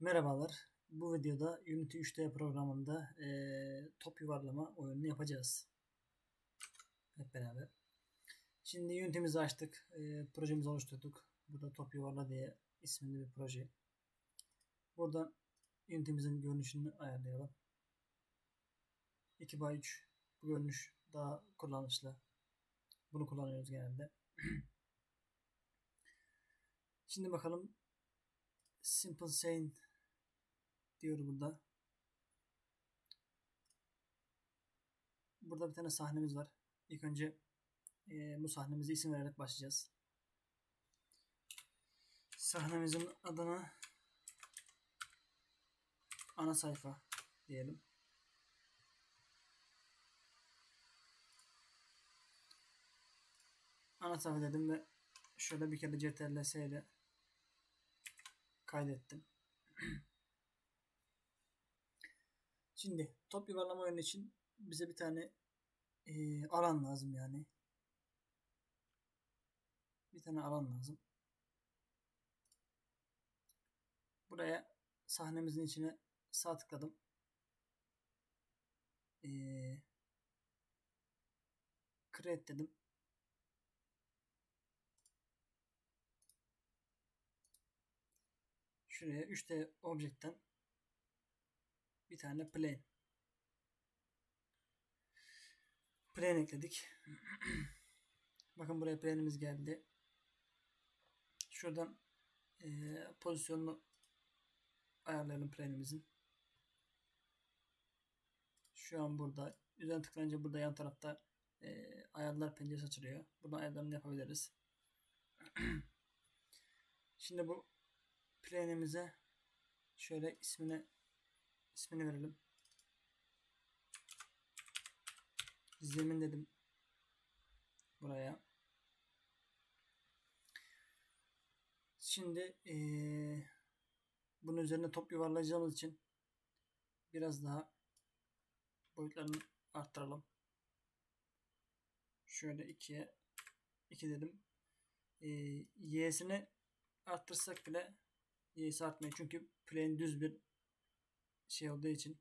Merhabalar. Bu videoda Unity 3D programında eee, top yuvarlama oyununu yapacağız. Hep beraber. Şimdi Unity'mizi açtık. Eee, projemizi oluşturduk. Burada top yuvarla diye isminde bir proje. Buradan Unity'mizin görünüşünü ayarlayalım. 2x3 bu görünüş daha kullanışlı. Bunu kullanıyoruz genelde. Şimdi bakalım Simple Sane diyor burada. Burada bir tane sahnemiz var. İlk önce e, bu sahnemize isim vererek başlayacağız. Sahnemizin adına ana sayfa diyelim. Ana sayfa dedim ve şöyle bir kere CTRL ile kaydettim. Şimdi top yuvarlama oyunu için bize bir tane e, alan lazım yani. Bir tane alan lazım. Buraya sahnemizin içine sağ tıkladım. E, create dedim. Şuraya 3D Object'ten bir tane plane. Plane ekledik. Bakın buraya plane'imiz geldi. Şuradan e, pozisyonunu ayarlayalım plane'imizin. Şu an burada. Üzerine tıklayınca burada yan tarafta e, ayarlar penceresi açılıyor. Buradan ayarlarını yapabiliriz. Şimdi bu plane'imize şöyle ismini ismini verelim. Zemin dedim buraya. Şimdi ee, bunun üzerine top yuvarlayacağımız için biraz daha boyutlarını arttıralım. Şöyle 2'ye 2 dedim. E, y'sini arttırsak bile y'si artmıyor. Çünkü plane düz bir şey olduğu için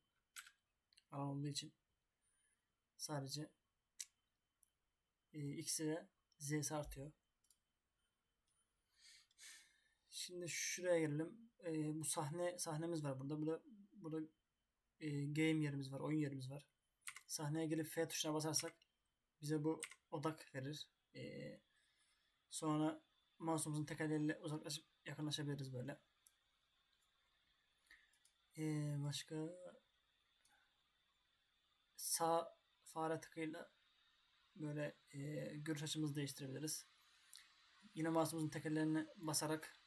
alan olduğu için sadece e, x'i ve z'si artıyor. Şimdi şuraya gelelim. E, bu sahne sahnemiz var burada. Burada burada e, game yerimiz var, oyun yerimiz var. Sahneye gelip F tuşuna basarsak bize bu odak verir. E, sonra mouse'umuzun tekerleriyle uzaklaşıp yakınlaşabiliriz böyle. Ee, başka sağ fare tıkıyla böyle e, görüş açımızı değiştirebiliriz. Yine mouse'umuzun tekerlerini basarak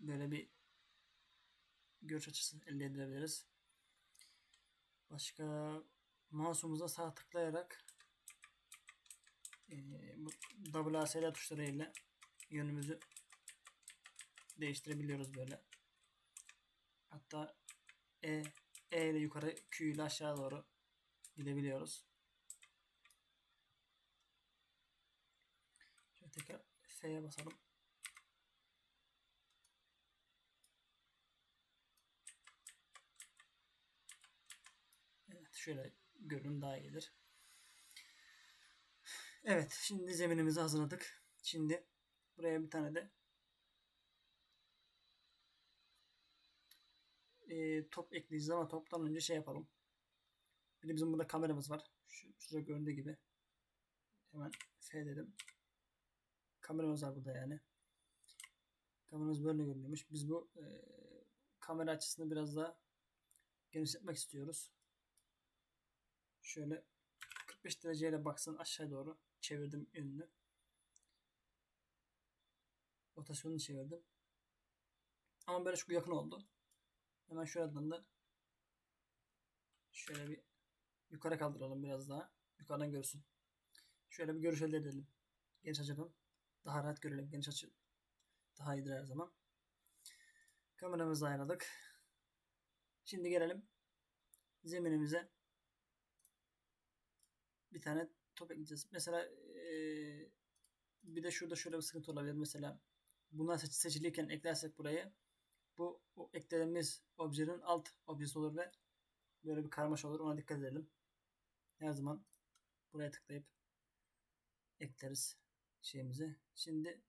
böyle bir görüş açısı elde edebiliriz. Başka mouse'umuza sağ tıklayarak e, bu WASD tuşlarıyla yönümüzü değiştirebiliyoruz böyle. Hatta E, E ile yukarı Q ile aşağı doğru gidebiliyoruz. Şöyle tekrar F'ye basalım. Evet şöyle görün daha iyidir. Evet şimdi zeminimizi hazırladık. Şimdi buraya bir tane de e, top ekleyeceğiz ama toptan önce şey yapalım. Bir de bizim burada kameramız var. Şu, şurada göründüğü gibi. Hemen F dedim. Kameramız var burada yani. Kameramız böyle görünüyormuş. Biz bu e, kamera açısını biraz daha genişletmek istiyoruz. Şöyle 45 dereceyle baksın aşağı doğru çevirdim yönünü. Rotasyonunu çevirdim. Ama böyle çok yakın oldu. Hemen şuradan da şöyle bir yukarı kaldıralım biraz daha. Yukarıdan görsün. Şöyle bir görüş elde edelim. Geniş açıdan. Daha rahat görelim. Geniş açı daha iyidir her zaman. Kameramızı ayarladık. Şimdi gelelim zeminimize bir tane top ekleyeceğiz. Mesela ee, bir de şurada şöyle bir sıkıntı olabilir. Mesela bunlar seç seçilirken eklersek buraya bu eklediğimiz objenin alt objesi olur ve böyle bir karmaşa olur. Ona dikkat edelim. Her zaman buraya tıklayıp ekleriz şeyimizi. Şimdi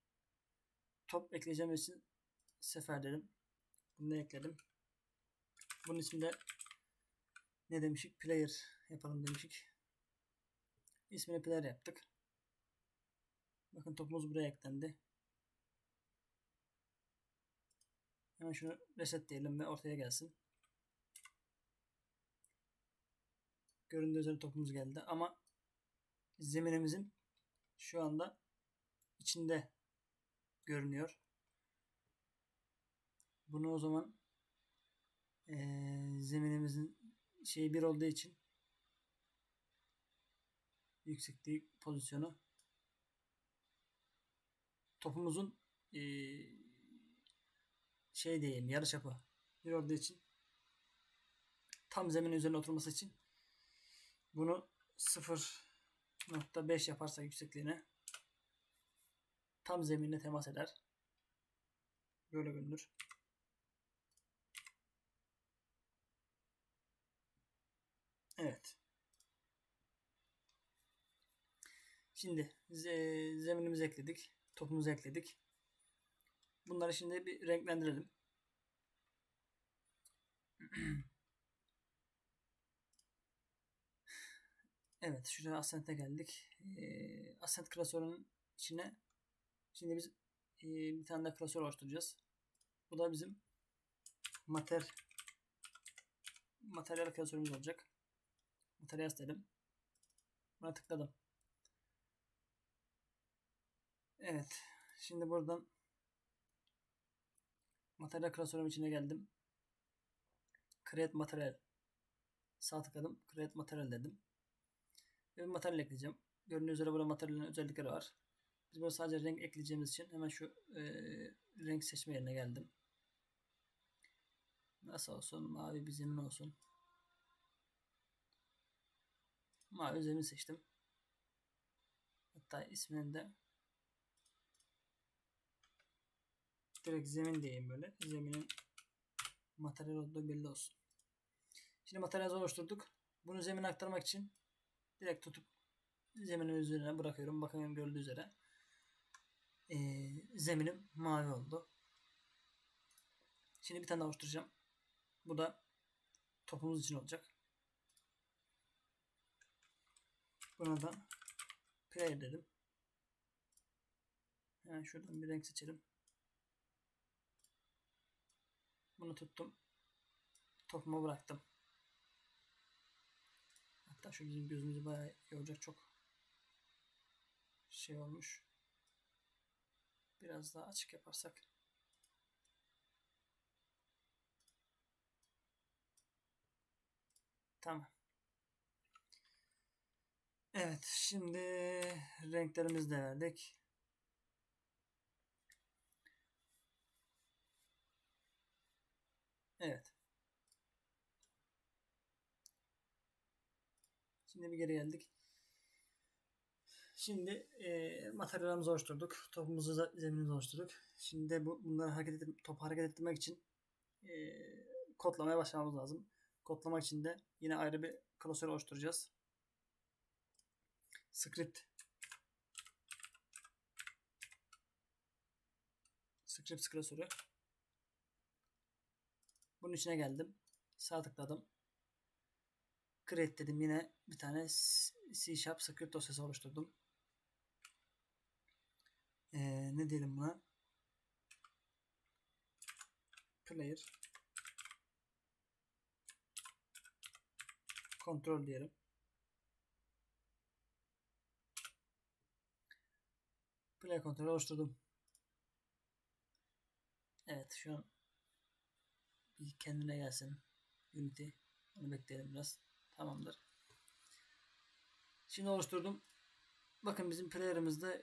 top ekleyeceğimiz için sefer dedim. Bunu ekledim. Bunun içinde ne demişik? Player yapalım demişik. İsmini player yaptık. Bakın topumuz buraya eklendi. Hemen şunu reset diyelim ve ortaya gelsin. Göründüğü üzere topumuz geldi ama zeminimizin şu anda içinde görünüyor. Bunu o zaman ee, zeminimizin şeyi bir olduğu için yüksekliği pozisyonu topumuzun ee, şey diyeyim yarıçapı bir olduğu için tam zemin üzerine oturması için bunu 0.5 yaparsak yüksekliğine tam zeminle temas eder. Böyle görünür. Evet. Şimdi zeminimizi ekledik. Topumuzu ekledik. Bunları şimdi bir renklendirelim. Evet, şuraya Ascent'e geldik. Ee, Ascent klasörünün içine şimdi biz e, bir tane daha klasör oluşturacağız. Bu da bizim mater materyal klasörümüz olacak. Materyal dedim. Buna tıkladım. Evet. Şimdi buradan materyal klasörüm içine geldim. Create Material. Sağ tıkladım. Create Material dedim. Ve bir materyal ekleyeceğim. Gördüğünüz üzere burada materyalin özellikleri var. Biz burada sadece renk ekleyeceğimiz için hemen şu e, renk seçme yerine geldim. Nasıl olsun? Mavi bir zemin olsun. Mavi zemin seçtim. Hatta ismini de direkt zemin diyeyim böyle. Zeminin materyal olduğu belli olsun. Şimdi materyal oluşturduk. Bunu zemine aktarmak için direkt tutup zeminin üzerine bırakıyorum. Bakın gördüğü üzere ee, zeminim mavi oldu. Şimdi bir tane daha oluşturacağım. Bu da topumuz için olacak. Buna da play dedim. Hemen şuradan bir renk seçelim. Bunu tuttum. Topuma bıraktım. Hatta şu bizim gözümüzü bayağı yoracak çok şey olmuş. Biraz daha açık yaparsak. Tamam. Evet, şimdi renklerimizi de verdik. Evet. Şimdi bir geri geldik. Şimdi e, materyalimizi oluşturduk. Topumuzu da zeminimizi oluşturduk. Şimdi bu bunları hareket edip, topu hareket ettirmek için e, kodlamaya başlamamız lazım. Kodlamak için de yine ayrı bir klasör oluşturacağız. Script Script klasörü. Bunun içine geldim. Sağ tıkladım. Create dedim. Yine bir tane C Sharp script dosyası oluşturdum. Ee, ne diyelim buna? Player kontrol diyelim. Play kontrol oluşturdum. Evet şu an bir kendine gelsin Unity. Onu bekleyelim biraz. Tamamdır. Şimdi oluşturdum. Bakın bizim player'ımızda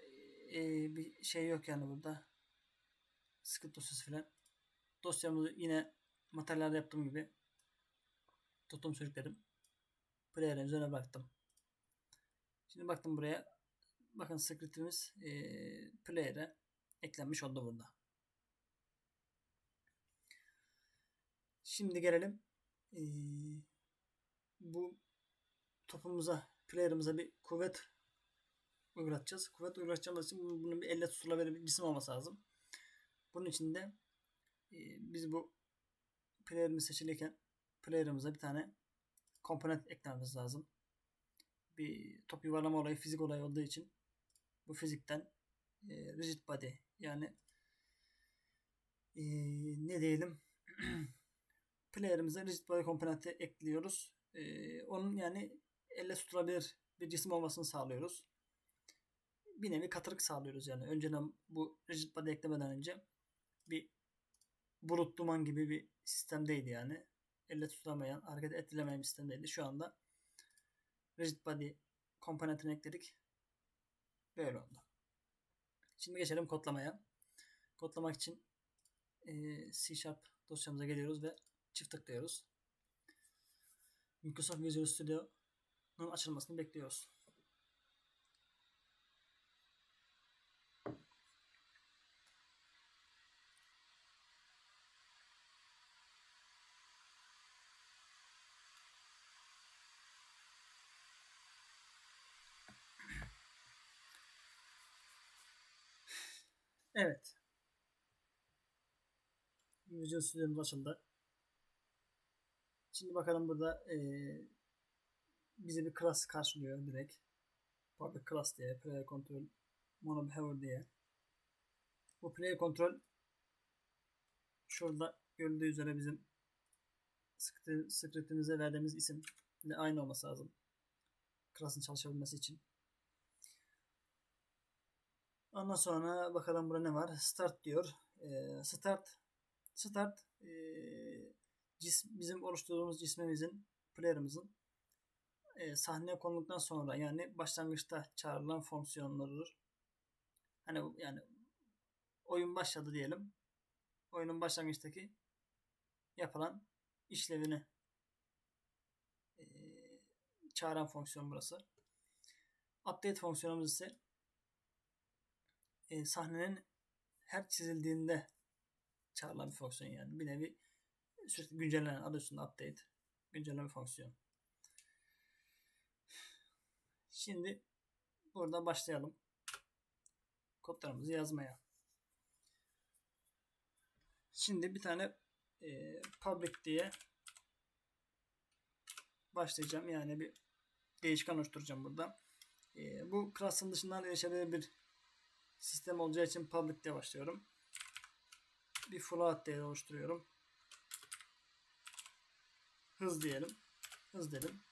e, bir şey yok yani burada. Script dosyası falan. Dosyamızı yine materyalde yaptığım gibi tutum sürükledim. Player'ın üzerine bıraktım. Şimdi baktım buraya. Bakın scriptimiz e, player'e eklenmiş oldu burada. Şimdi gelelim bu topumuza, player'ımıza bir kuvvet uygulatacağız. Kuvvet uygulatacağımız için bunun bir elle tutulabilir bir cisim olması lazım. Bunun için de biz bu player'ımız seçilirken player'ımıza bir tane komponent eklememiz lazım. Bir top yuvarlama olayı fizik olayı olduğu için bu fizikten rigid body yani ne diyelim player'ımıza rigid body komponenti ekliyoruz. E, onun yani elle tutulabilir bir cisim olmasını sağlıyoruz. Bir nevi katırık sağlıyoruz yani. Önceden bu rigid body eklemeden önce bir bulut duman gibi bir sistemdeydi yani. Elle tutulamayan, hareket edilemeyen bir sistemdeydi. Şu anda rigid body komponentini ekledik. Böyle oldu. Şimdi geçelim kodlamaya. Kodlamak için C Sharp dosyamıza geliyoruz ve çift tıklıyoruz. Microsoft Visual Studio'nun açılmasını bekliyoruz. Evet. Visual Studio'muz açıldı. Şimdi bakalım burada e, bize bir class karşılıyor direkt. Public class diye, player control, mono behavior diye. Bu player control şurada görüldüğü üzere bizim scriptimize verdiğimiz isim ile aynı olması lazım. Class'ın çalışabilmesi için. Ondan sonra bakalım burada ne var? Start diyor. Ee, start start e, cis, bizim oluşturduğumuz cismimizin player'ımızın e, sahneye konulduktan sonra yani başlangıçta çağrılan fonksiyonlarıdır. Hani yani oyun başladı diyelim. Oyunun başlangıçtaki yapılan işlevini e, çağıran fonksiyon burası. Update fonksiyonumuz ise e, sahnenin her çizildiğinde çağrılan bir fonksiyon yani. Bir nevi sürekli güncellenen adı üstünde update güncelleme fonksiyon. Şimdi burada başlayalım. Kodlarımızı yazmaya. Şimdi bir tane e, public diye başlayacağım. Yani bir değişken oluşturacağım burada. E, bu class'ın dışından erişebilir bir sistem olacağı için public diye başlıyorum. Bir float değeri oluşturuyorum. Hız diyelim. Hız dedim.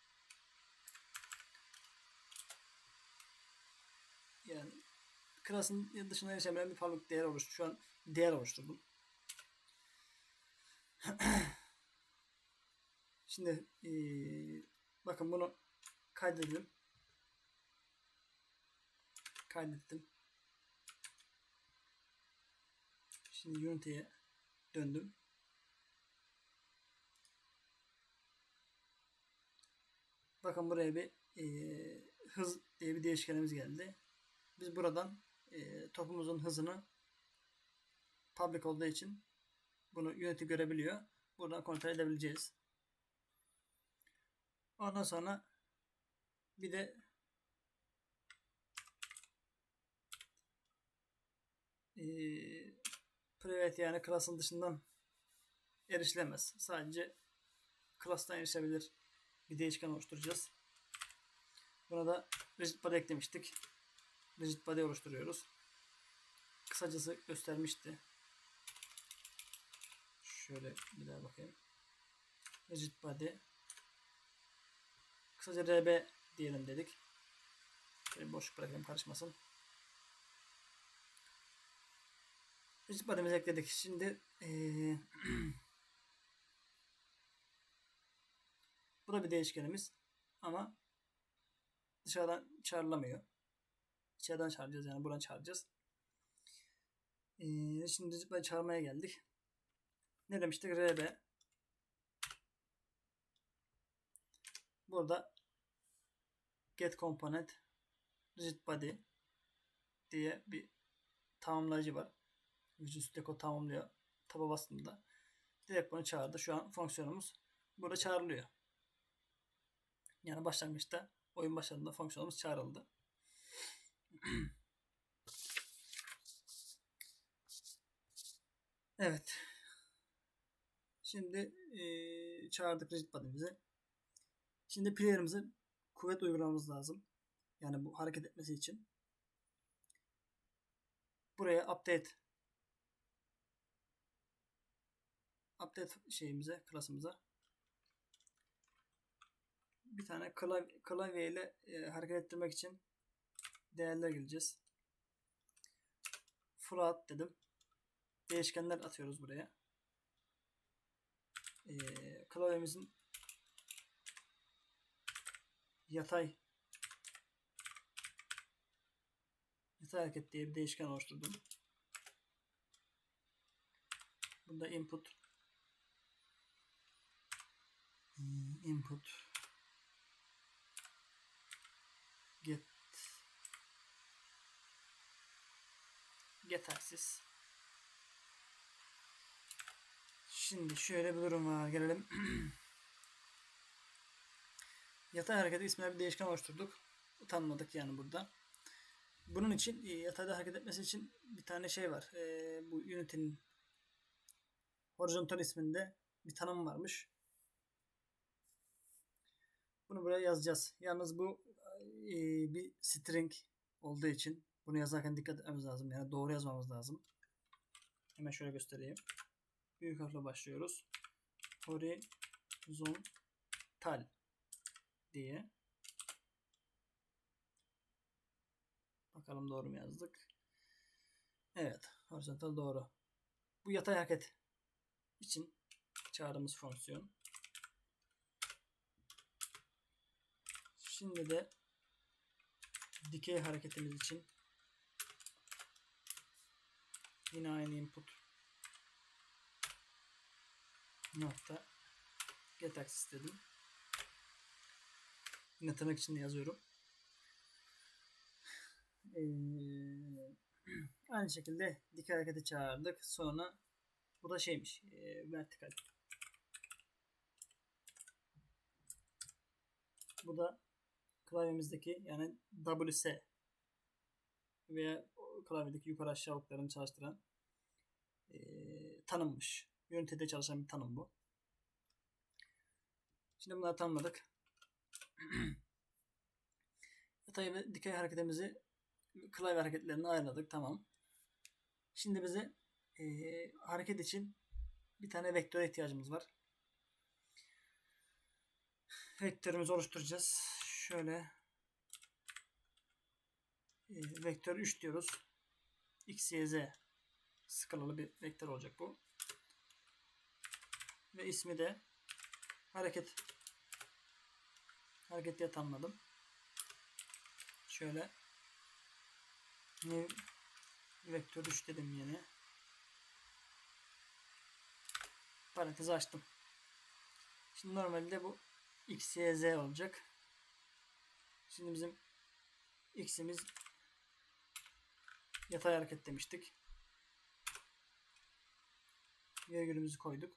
Yani klasın dışına erişemeyen bir public değer oluştu. Şu an değer oluşturdum. Şimdi ee, bakın bunu kaydedelim. Kaydettim. Şimdi Unity'ye döndüm. Bakın buraya bir e, hız diye bir değişkenimiz geldi. Biz buradan e, topumuzun hızını public olduğu için bunu Unity görebiliyor. Buradan kontrol edebileceğiz. Ondan sonra bir de e, private yani klasın dışından erişilemez. Sadece klastan erişebilir bir değişken oluşturacağız. Buna da rigid body eklemiştik. Rigid body oluşturuyoruz. Kısacası göstermişti. Şöyle bir daha bakayım. Rigid body. Kısaca RB diyelim dedik. Şöyle boşluk bırakayım karışmasın. Rigid body'mizi ekledik. Şimdi ee, Bu da bir değişkenimiz. Ama dışarıdan çağrılamıyor. İçeriden çağıracağız yani buradan çağıracağız. Ee, şimdi çağırmaya geldik. Ne demiştik? RB. Burada get component rigid body diye bir tamamlayıcı var. Visual Studio tamamlıyor. Taba bastığında Direkt bunu çağırdı. Şu an fonksiyonumuz burada çağrılıyor. Yani başlangıçta oyun başladığında fonksiyonumuz çağrıldı. evet. Şimdi e, çağırdık rigid body'mizi. Şimdi player'ımıza kuvvet uygulamamız lazım. Yani bu hareket etmesi için. Buraya update update şeyimize, klasımıza bir tane klavye, klavye ile e, hareket ettirmek için değerler gireceğiz. Float dedim. Değişkenler atıyoruz buraya. E, klavyemizin yatay yatay hareket diye bir değişken oluşturdum. Bunda input input get axis Şimdi şöyle bir durum var. Gelelim. Yatay hareketi ismine bir değişken oluşturduk. Utanmadık yani burada. Bunun için e, yatayda hareket etmesi için bir tane şey var. E, bu Unity'nin horizontal isminde bir tanım varmış. Bunu buraya yazacağız. Yalnız bu e, bir string olduğu için bunu yazarken dikkat etmemiz lazım. Yani doğru yazmamız lazım. Hemen şöyle göstereyim. Büyük harfle başlıyoruz. Horizontal diye. Bakalım doğru mu yazdık? Evet. Horizontal doğru. Bu yatay hareket için çağırdığımız fonksiyon. Şimdi de dikey hareketimiz için yine aynı input nokta get axis dedim. Yine tırnak içinde yazıyorum. Ee, aynı şekilde dikey hareketi çağırdık. Sonra bu da şeymiş. E, vertikal. Bu da klavyemizdeki yani WS veya klavyedeki yukarı aşağı oklarını çalıştıran e, tanımmış. Unity'de çalışan bir tanım bu. Şimdi bunları tanımladık. Yatay ve dikey hareketimizi klavye hareketlerini ayarladık. Tamam. Şimdi bize e, hareket için bir tane vektöre ihtiyacımız var. Vektörümüzü oluşturacağız. Şöyle vektör 3 diyoruz. X, Y, Z skalalı bir vektör olacak bu. Ve ismi de hareket hareket diye tanımladım. Şöyle new vektör 3 dedim yine. Parantezi açtım. Şimdi normalde bu x, y, z olacak. Şimdi bizim x'imiz yatay hareket demiştik. Virgülümüzü koyduk.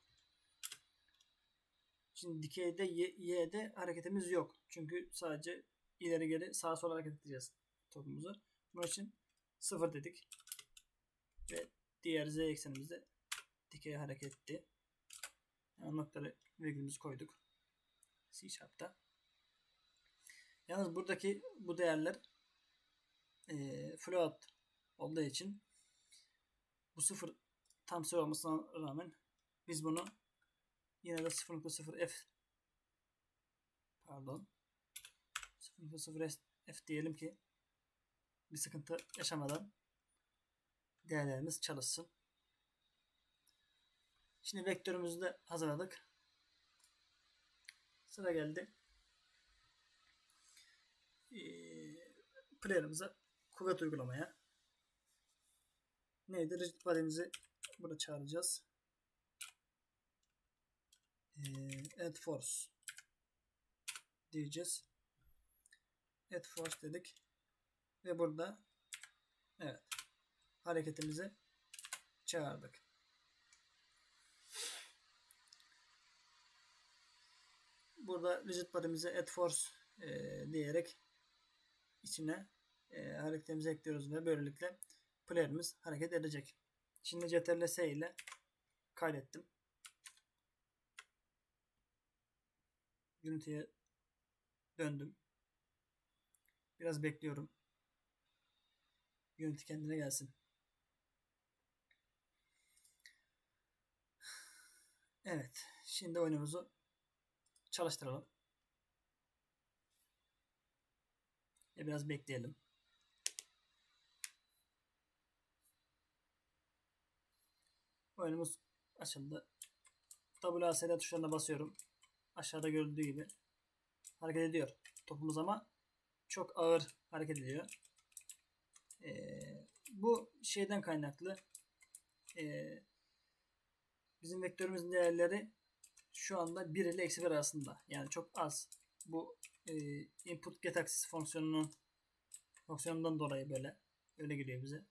Şimdi dikeyde y'de hareketimiz yok. Çünkü sadece ileri geri sağa sola hareket edeceğiz topumuzu. Bunun için 0 dedik. Ve diğer z eksenimizde dikey hareketti. Yani noktaları virgülümüzü koyduk. C Sharp'ta. Yalnız buradaki bu değerler e, float olduğu için bu sıfır tam sayı olmasına rağmen biz bunu yine de 0.0 f pardon 0.0 f diyelim ki bir sıkıntı yaşamadan değerlerimiz çalışsın. Şimdi vektörümüzü de hazırladık. Sıra geldi. Ee, player'ımıza kuvvet uygulamaya. Neydi? Rigid body'mizi burada çağıracağız. Ee, add force diyeceğiz. Add force dedik. Ve burada evet hareketimizi çağırdık. burada rigid body'mize add force e, diyerek içine e, hareketimizi ekliyoruz ve böylelikle player'imiz hareket edecek. Şimdi Ctrl S ile kaydettim. Unity'ye döndüm. Biraz bekliyorum. Unity kendine gelsin. Evet. Şimdi oyunumuzu çalıştıralım. Biraz bekleyelim. Oyunumuz açıldı. WASD tuşlarına basıyorum. Aşağıda görüldüğü gibi hareket ediyor. Topumuz ama çok ağır hareket ediyor. Ee, bu şeyden kaynaklı. Ee, bizim vektörümüzün değerleri şu anda 1 ile eksi 1 arasında. Yani çok az. Bu e, input get axis fonksiyonunun fonksiyonundan dolayı böyle öyle geliyor bize.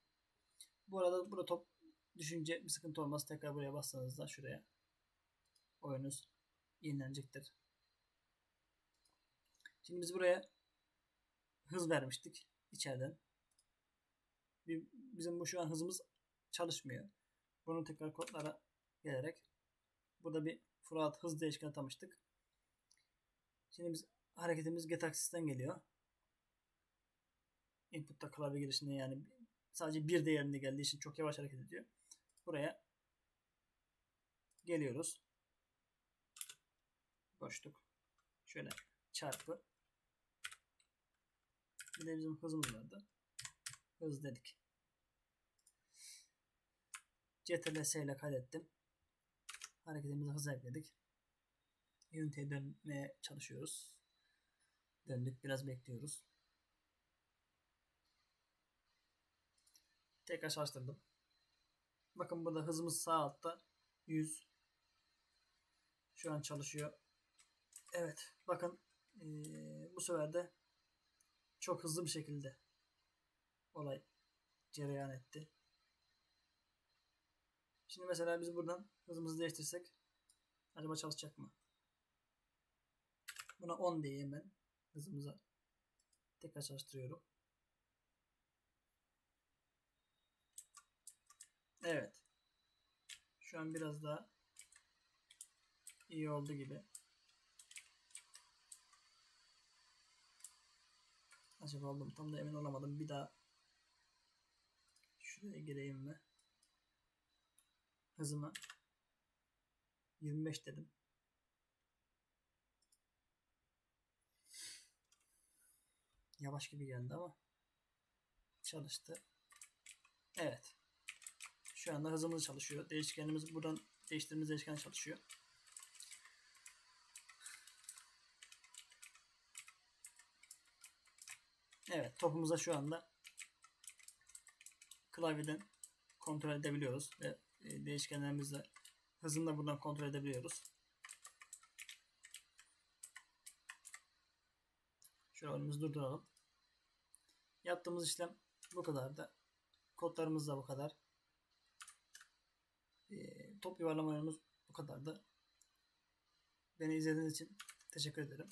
Bu arada burada top düşünce bir sıkıntı olmaz. Tekrar buraya bastığınızda şuraya oyunuz yenilenecektir. Şimdi biz buraya hız vermiştik içeriden. Bizim bu şu an hızımız çalışmıyor. Bunu tekrar kodlara gelerek burada bir Fırat hız değişkeni atamıştık. Şimdi biz hareketimiz get axis'ten geliyor. Input'ta klavye girişinde yani sadece bir değerinde geldiği için çok yavaş hareket ediyor. Buraya geliyoruz. Boşluk. Şöyle çarpı. Bir de bizim hızımız vardı. Hız dedik. Ctrl S ile kaydettim. Hareketimize hız ekledik. Unity'ye dönmeye çalışıyoruz. Döndük. Biraz bekliyoruz. Tekrar çalıştırdım. Bakın burada hızımız sağ altta. 100. Şu an çalışıyor. Evet. Bakın ee, bu sefer de çok hızlı bir şekilde olay cereyan etti. Şimdi mesela biz buradan hızımızı değiştirsek acaba çalışacak mı? Buna 10 diyeyim ben hızımıza. Tekrar çalıştırıyorum. Evet. Şu an biraz daha iyi oldu gibi. Acaba oldum tam da emin olamadım. Bir daha şuraya gireyim mi? Hızımı 25 dedim. Yavaş gibi geldi ama çalıştı. Evet. Şu anda hızımız çalışıyor. Değişkenimiz buradan değiştirdiğimiz değişken çalışıyor. Evet topumuza şu anda klavyeden kontrol edebiliyoruz ve e, değişkenlerimizle hızını da buradan kontrol edebiliyoruz. Şöyle önümüzü durduralım. Yaptığımız işlem bu kadar da. Kodlarımız da bu kadar. E, top yuvarlama oyunumuz bu kadardı. Beni izlediğiniz için teşekkür ederim.